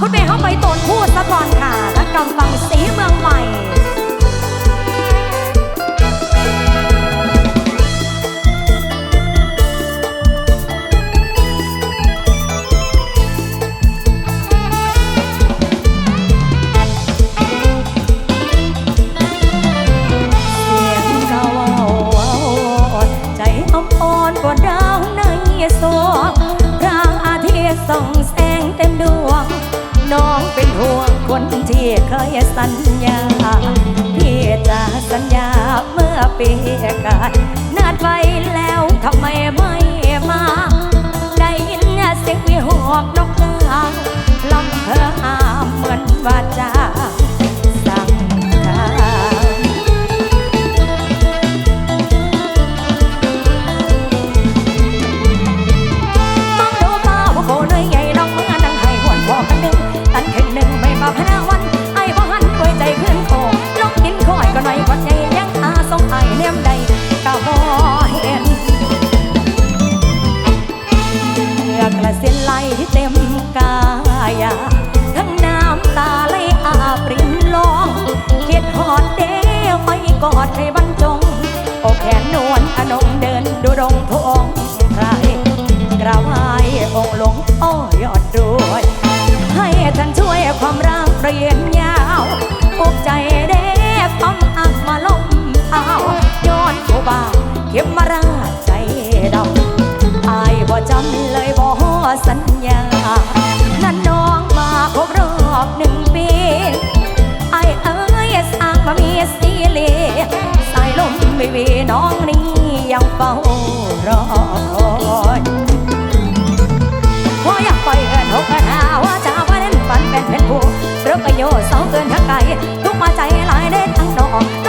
คุณเมย์เข้าไปตนพูดซะก่อนค่ะและกำลังสีเมือง สัญญา พี่จะสัญญาเมื่อปีกาดนัดไว้แล้วทำไมไม่มา ได้ยินเสียงวิหกนกกาลำเพอหามเหมือนว่าจา Oh.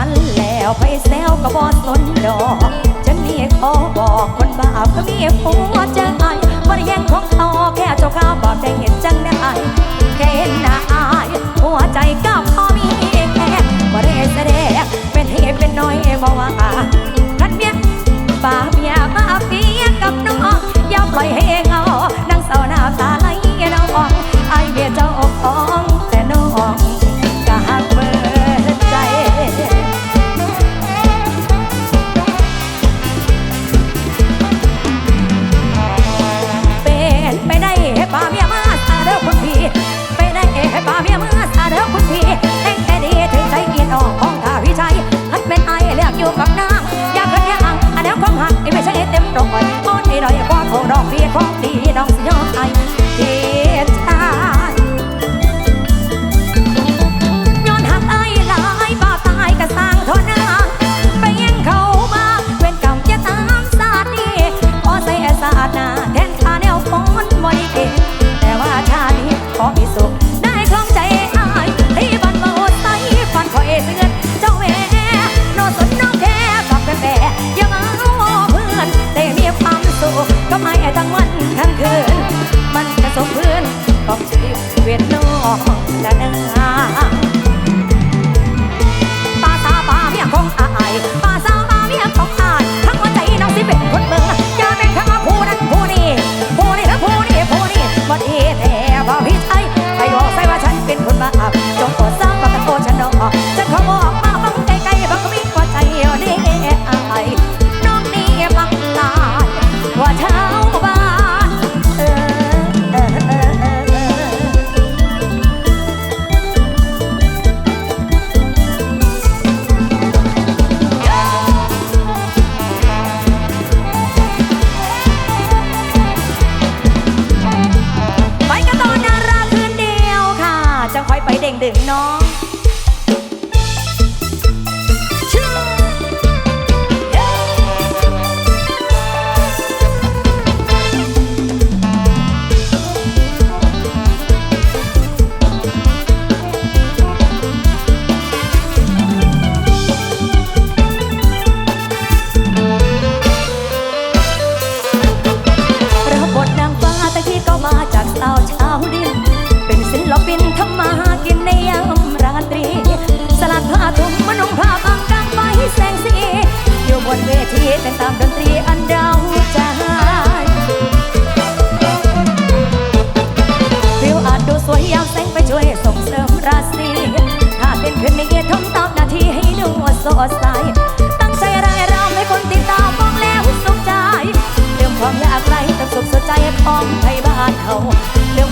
ันแล้วไปแซวก็บอสนดอกจะนี่ขอบอกคนบาปก็มีหัวใจบ่ได้แย่งของเขาแค่เจ้าข้าบอกได้เห็นจังได้แค่เห็นหน้าอายหัวใจก้าวพอมีแค่บ่ได้แสดงเป็นเหตุเป็นน้อยบ่ว่าคันเมียบาเมียมาเพียกับน้องอย่าปล่อยให้เงานั่งเศร้าหน้าตาไหลน้อง้องคอยคนที่รอยเขาดอกเบี้ยของดีน้องสิยอมไอ้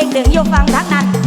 愿你风光灿烂。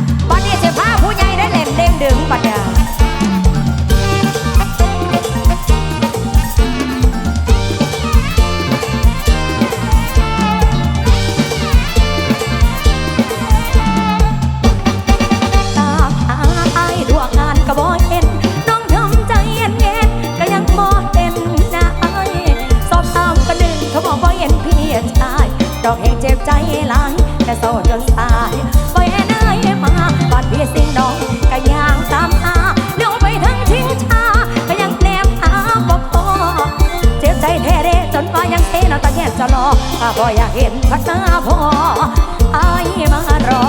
ก็อยากเห็นพัฒนาพอไอายมารอ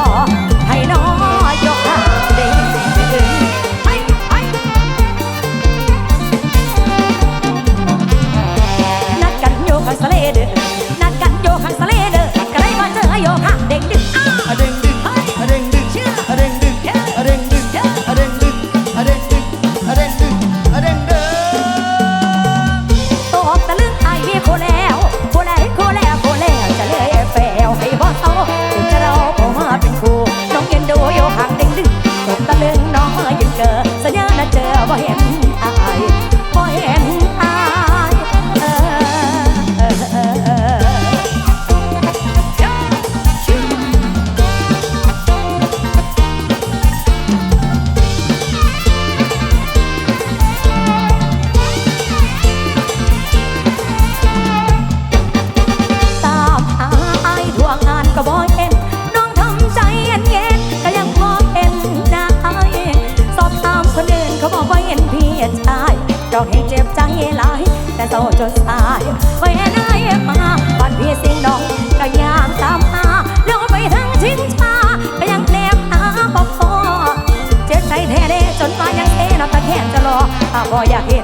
ก็อยากเห็น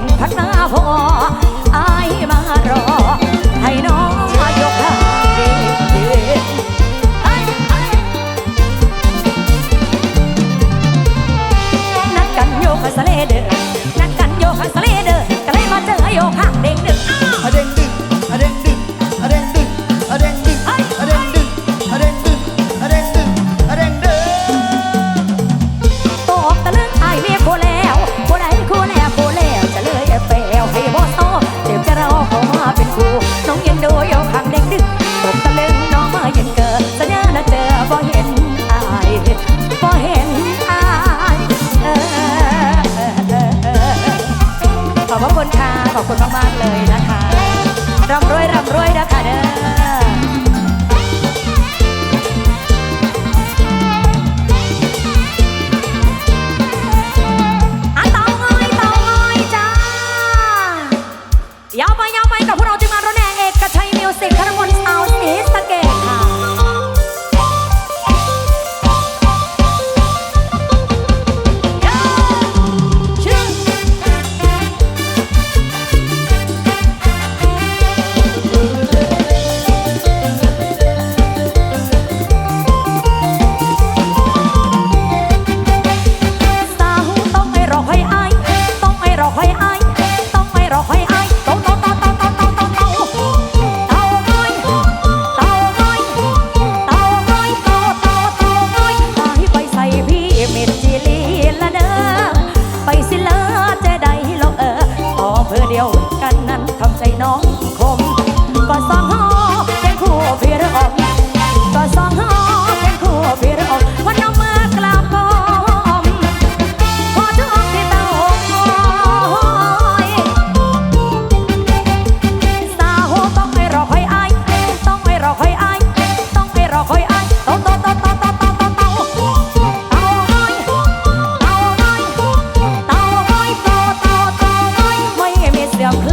I'm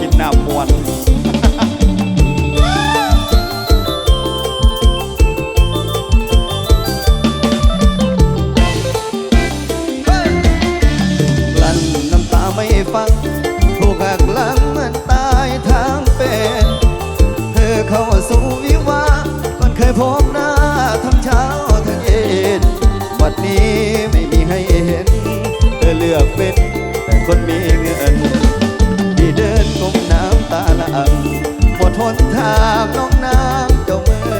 กินน้ำมวนลั่นน้ำตาไม่ฟัง ถูกหักหลังมันตายทางเป็น เธอเข้าสู่วิวามันเคยพบหน้าทั้งเช้าทั้งเย็นวันนี้ไม่มีให้เห็น เธอเลือกเป็นแต่คนมีเงินำตาลังหมดทนทางน้องน้ำเจ้าเมือ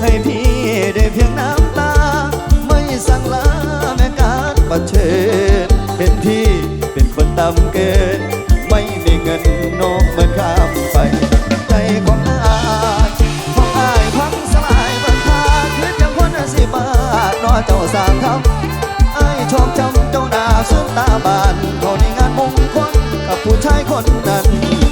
ให้พี่ได้เพียงน้ำตา ไม่สั่งลาแม่การประเชิญเป็นพี่เป็นคนตำเกิน ไม่มีเงินน้องมันข้ามไป ใจของอายของอายพังสลายบรรทาขึ้นอย่ากคนสิบาทนอเจ้าสามทำไอาชอบจำเจ้าหน้าสุดตาบานเขาในงานมงคลกับผู้ชายคนนั้น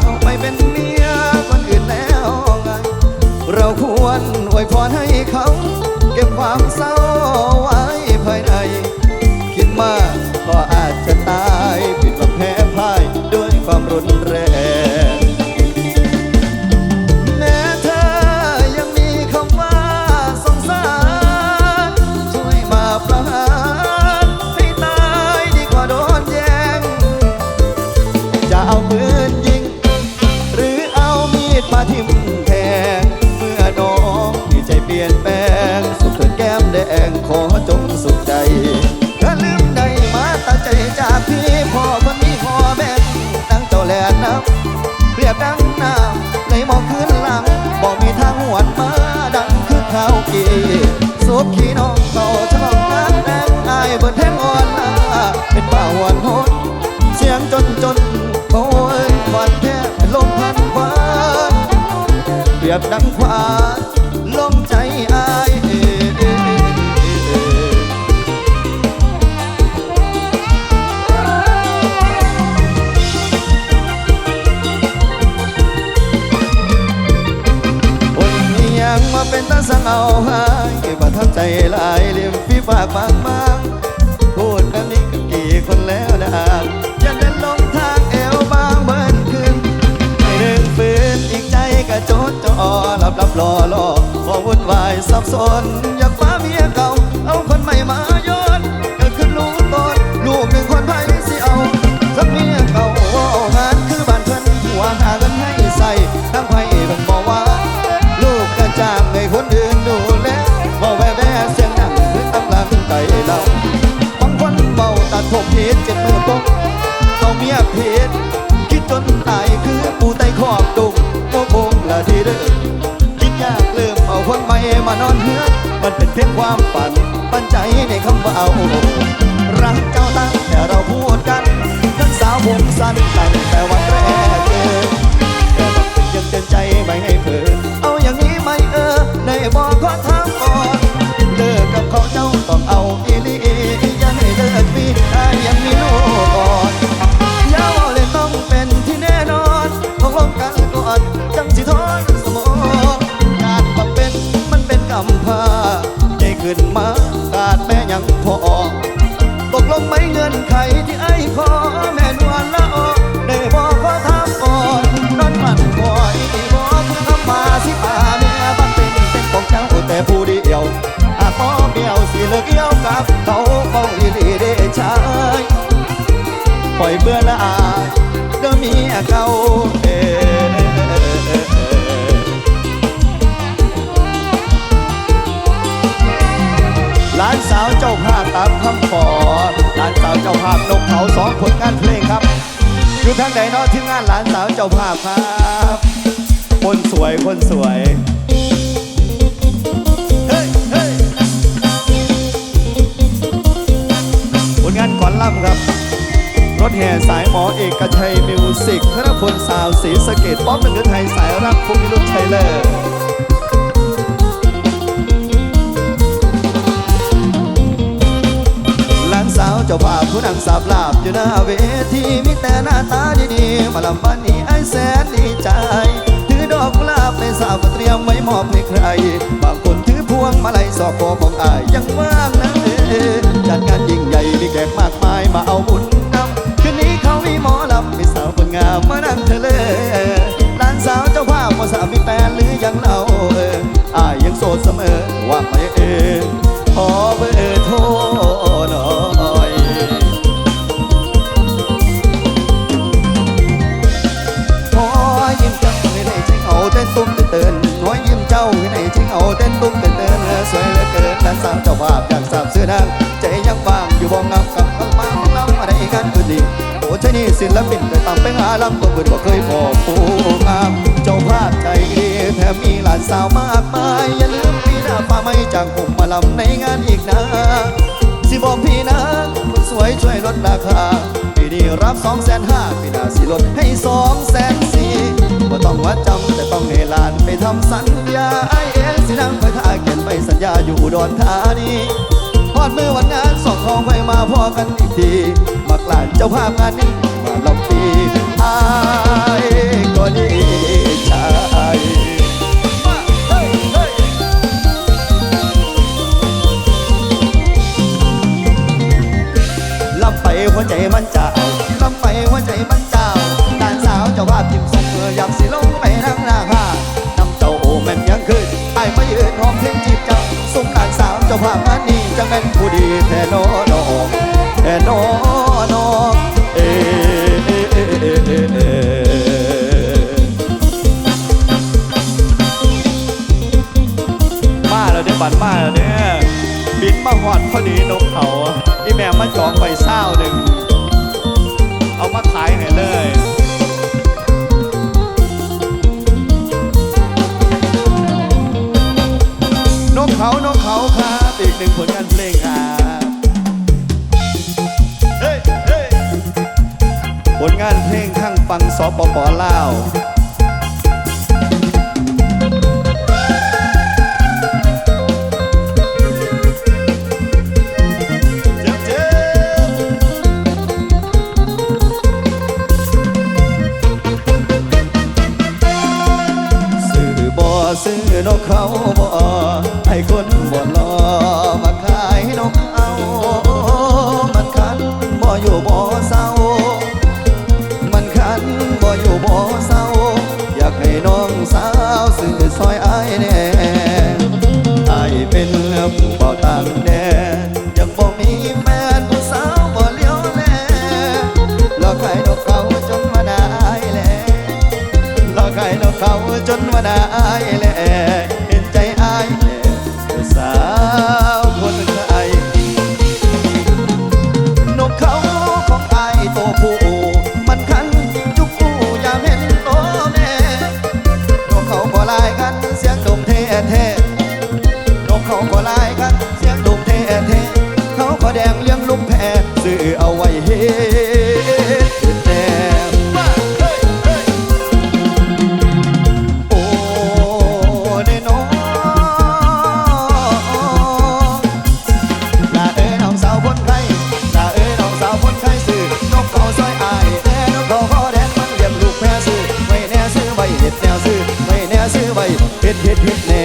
เขาไปเป็นเมียคนอื่นแล้วไงเราควรอวยพรให้เขา เก็บความเศร้าไว้ นโอนยฝันแทบลมพันฟ้นเปรียบดังควาลมใจอายคนเมียงมาเป็นตาสังเอาให้ประทับใจหลายเลียมฟีปากมากมา รอรอพอวุ่นวายสับสน อยากฟ้าเมียเก่า เอาคนใหม่มาโยนเกิดขึ้นรู้ตนลูกหนึ่งคนไทยสิเอาสักเมียเก่าว่างานคือบ้านเพิ่นหัวหาเงินให้ใส่ทั้งไพ่เพิ่นบอกว่า ลูกกระจ้างให้คนอื่นดูแลบอกแว่แว่เสียงดังคือตำลังใจเราบางคนเมาตัดผมผิดเจ็ดมือตกเอาเมียผิดคิดจนตายคือปูไตขอบดุกโมบงละทีเด้อ ไม่มานอนเฮือมันเป็นเพียงความฝันปันใจในคำว่าเอารักเจ้าตั้งแต่เราพูดกันทั้นสาวผมสั้นตั้งแต่วันแรกเจอานสาวเจ้าภาพตามคำขอหลานสาวเจ้าภาพนกเขาสองผลงานเพลงครับ อยู่ทางไหนเนาะที่งานหลานสาวเจ้าภาพครับคนสวยคนสวยเฮ้ยเฮ้ยผลงานก่อนล่ำครับ รถแห่สายหมอเอกชัยมิวสิกธนพลสาวสีสะเกตป๊อปเป็นเดือไทยสายรักภูมิลุกชัยเลอร์าวเจ้าภาพผู้นางสาบลาบอยู่หน้าเวทีมีแต่หน้าตาดีๆมาลำบ้านนี้ไอ้แสนดีใจ ถือดอกกุหลาบในสาวเตรียมไว้มอบให้ใคร บางคนถือพวงมาลัยสอกโกของอายยังว่างนะเอจัดงานยิ่งใหญ่มีแขกมากมายมาเอาบุญนำคืนนี้เขามีหมอลำมีสาวคนงามมานั่งเธอเลย สาวมากมาย อย่าลืมปีหน้าฟ้าไม่จางผมมาลำในงานอีกนะ สิบอกพี่นะคนสวยช่วยลดราคาปีนี้รับสองแสนห้าปีหน้าสิลดให้สองแสนสี่บ่ต้องว่าจำแต่ต้องให้หลานไปทำสัญญาไอเอสินั่งไปท่าเขียนไปสัญญาอยู่อุดรธานีพอดมือวันงานสองของไปมาพอกันอีกทีมักลานเจ้าภาพงานนี้มาลำปีอา งานนี้จะเป็นผู้ดีแท้โนโนแท้โนโนเอเอเอเอเอเอมาแล้วเนี่ยบัตรมาแล้วเนี่ยบินมาหอดพอดีนกเขาอีแม่มาจองไปเศร้าหนึ่งเอามาขายให้เลย ปปลาว ไว้เ